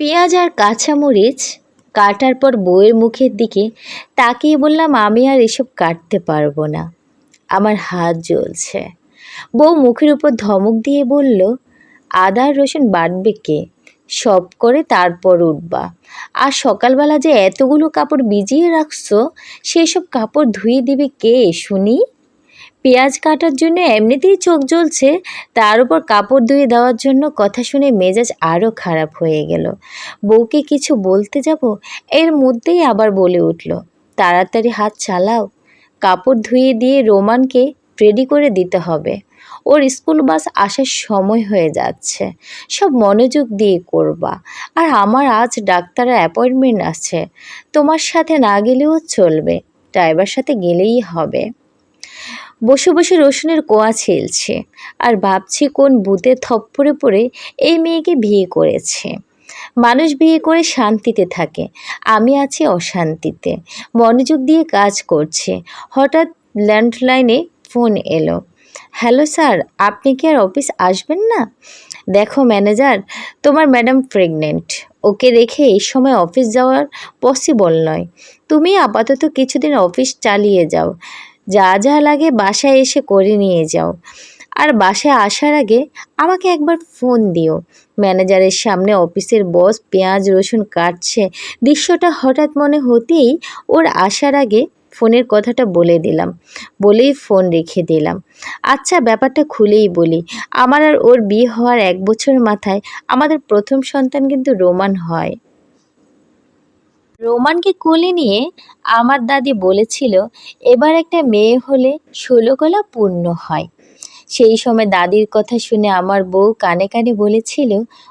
পেঁয়াজ আর কাঁচামরিচ কাটার পর বউয়ের মুখের দিকে তাকিয়ে বললাম, আমি আর এসব কাটতে পারব না। আমার হাত জ্বলছে। বউ মুখের উপর ধমক দিয়ে বলল, আদা আর রসুন বাটবে কে? সব করে তারপর উঠবা। আর সকালবেলা যে এতগুলো কাপড় ভিজিয়ে রাখছো, সেসব কাপড় ধুয়ে দিবে কে শুনি? পেঁয়াজ কাটার জন্য এমনিতেই চোখ জ্বলছে, তার উপর কাপড় ধুয়ে দেওয়ার জন্য কথা শুনে মেজাজ আরও খারাপ হয়ে গেল। বউকে কিছু বলতে যাব? এর মধ্যেই আবার বলে উঠল, তাড়াতাড়ি হাত চালাও। কাপড় ধুয়ে দিয়ে রোমানকে রেডি করে দিতে হবে। ওর স্কুল বাস আসার সময় হয়ে যাচ্ছে। সব মনোযোগ দিয়ে করবা। আর আমার আজ ডাক্তারের অ্যাপয়েন্টমেন্ট আছে। তোমার সাথে না গেলেও চলবে। ড্রাইভার সাথে গেলেই হবে। বসে বসে রসুনের কোয়া ছেলছে আর ভাবছি কোন বুতে থপ্পড়ে পড়ে এই মেয়েকে বিয়ে করেছে। মানুষ বিয়ে করে শান্তিতে থাকে, আমি আছি অশান্তিতে। মনোযোগ দিয়ে কাজ করছে। হঠাৎ ল্যান্ডলাইনে ফোন এলো। হ্যালো স্যার, আপনি কি আর অফিস আসবেন না? দেখো ম্যানেজার, তোমার ম্যাডাম প্রেগনেন্ট। ওকে দেখে এই সময় অফিস যাওয়ার পসিবল নয়। তুমি আপাতত কিছুদিন অফিস চালিয়ে যাও। যা যা লাগে বাসায় এসে করে নিয়ে যাও। আর বাসায় আসার আগে আমাকে একবার ফোন দিও। ম্যানেজারের সামনে অফিসের বস পেঁয়াজ, রসুন কাটছে। দৃশ্যটা হঠাৎ মনে হতেই ওর আসার আগে ফোনের কথাটা বলে দিলাম। বলেই ফোন রেখে দিলাম। আচ্ছা ব্যাপারটা খুলেই বলি। আমার আর ওর বিয়ে হওয়ার এক বছর মাথায় আমাদের প্রথম সন্তান কিন্তু রোমান হয়। রোমানকে কোলে নিয়ে আমার দাদি বলেছিল, এবার একটা মেয়ে হলে ষোলো গলা পূর্ণ হয়। সেই সময় দাদির কথা শুনে আমার বউ কানে কানে বলেছিল,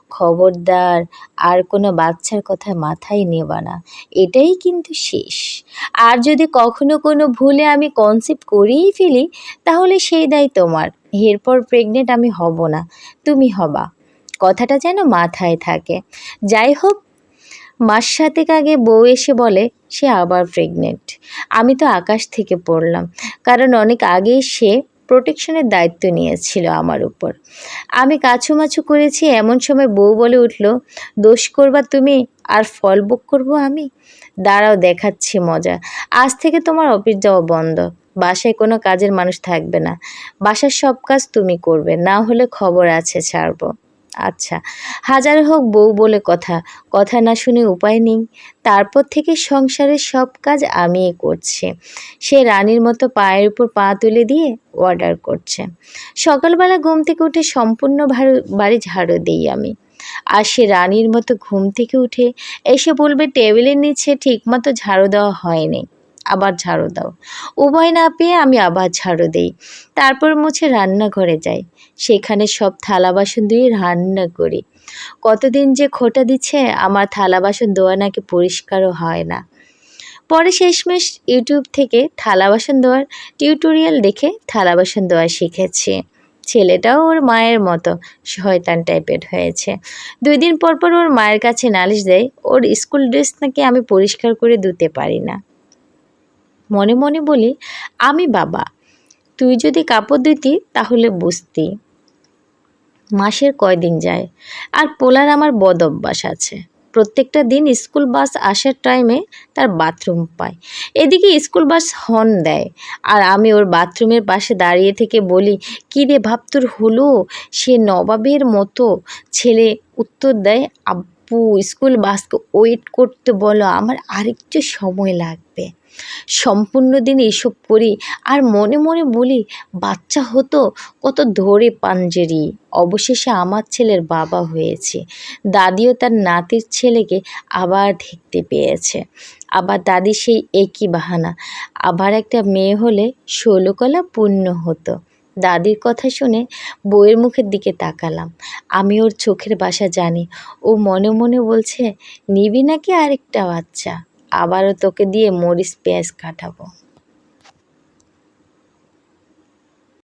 খবরদার, আর কোনো বাচ্চার কথা মাথায় নেবা না। এটাই কিন্তু শেষ। আর যদি কখনো কোনো ভুলে আমি কনসেপ্ট করেই ফেলি, তাহলে সেই দায় তোমার। এরপর প্রেগনেন্ট আমি হব না। তুমি হবা। কথাটা যেন মাথায় থাকে। যাই হোক মাস সাতেক আগে বউ এসে বলে, সে আবার প্রেগনেন্ট আমি তো আকাশ থেকে পড়লাম, কারণ অনেক আগেই সে প্রোটেকশনের দায়িত্ব নিয়েছিল আমার উপর। আমি কাছুমাছু করেছি, এমন সময় বউ বলে উঠল, দোষ করবা তুমি, আর ফল বুক করব আমি? দাঁড়াও, দেখাচ্ছি মজা। আজ থেকে তোমার অফিস যাওয়া বন্ধ। বাসায় কোনো কাজের মানুষ থাকবে না। বাসার সব কাজ তুমি করবে, না হলে খবর আছে ছাড়বো। আচ্ছা হাজার হোক বউ বলে কথা কথা না শুনে উপায় নেই। তারপর থেকে সংসারের সব কাজ আমিই করছি। সে রানীর মতো পায়ের উপর পা তুলে দিয়ে অর্ডার করছে। সকালবেলা ঘুম থেকে উঠে সম্পূর্ণ বাড়ি ঝাড়ু দিই আমি। আর সে রানীর মতো ঘুম থেকে উঠে এসে বলবে টেবিলের নিচে ঠিকমতো ঝাড়ু দেওয়া হয়নি। আবার ঝাড়ু দাও। উভয় না পেয়ে আমি আবার ঝাড়ু দেই। তারপর মুছে রান্নাঘরে যাই। সেখানে সব থালা বাসন ধুয়ে রান্না করি। কতদিন যে খোটা দিচ্ছে, আমার থালা বাসন ধোয়া নাকি পরিষ্কারও হয় না। পরে শেষমেশ ইউটিউব থেকে থালা বাসন ধোয়ার টিউটোরিয়াল দেখে থালা বাসন ধোয়া শিখেছি। ছেলেটাও ওর মায়ের মতো শয়তান টাইপের হয়েছে। দুই দিন পর পর ওর মায়ের কাছে নালিশ দেয়, ওর স্কুল ড্রেস নাকি আমি পরিষ্কার করে ধুতে পারি না। মনে মনে বলি, আমি বাবা, তুই যদি কাপড় দিতি তাহলে বুঝতি। মাসের কয়দিন যায়? আর পোলার আমার বদ অভ্যাস আছে। প্রত্যেকটা দিন স্কুল বাস আসার টাইমে তার বাথরুম পায়। এদিকে স্কুল বাস হর্ন দেয়। আর আমি ওর বাথরুমের পাশে দাঁড়িয়ে থেকে বলি, কী রে ভাব তোর হলো? সে নবাবের মতো ছেলে। উত্তর দেয় আব্বু স্কুল বাসকে ওয়েট করতে বলো, আমার আরেকটু সময় লাগবে। সম্পূর্ণ দিন এসব করি, আর মনে মনে বলি, বাচ্চা হতো, কত ধরে পাঞ্জেরি অবশেষে আমার ছেলের বাবা হয়েছে। দাদিও তার নাতির ছেলেকে আবার দেখতে পেয়েছে। আবার দাদি সেই একই বাহানা। আবার একটা মেয়ে হলে ষোলকলা পূর্ণ হতো। দাদির কথা শুনে বউয়ের মুখের দিকে তাকালাম। আমি ওর চোখের বাসা জানি। ও মনে মনে বলছে, নিবি নাকি আরেকটা বাচ্চা? আবারও তোকে দিয়ে মরিচ পেঁয়াজ কাটাবো।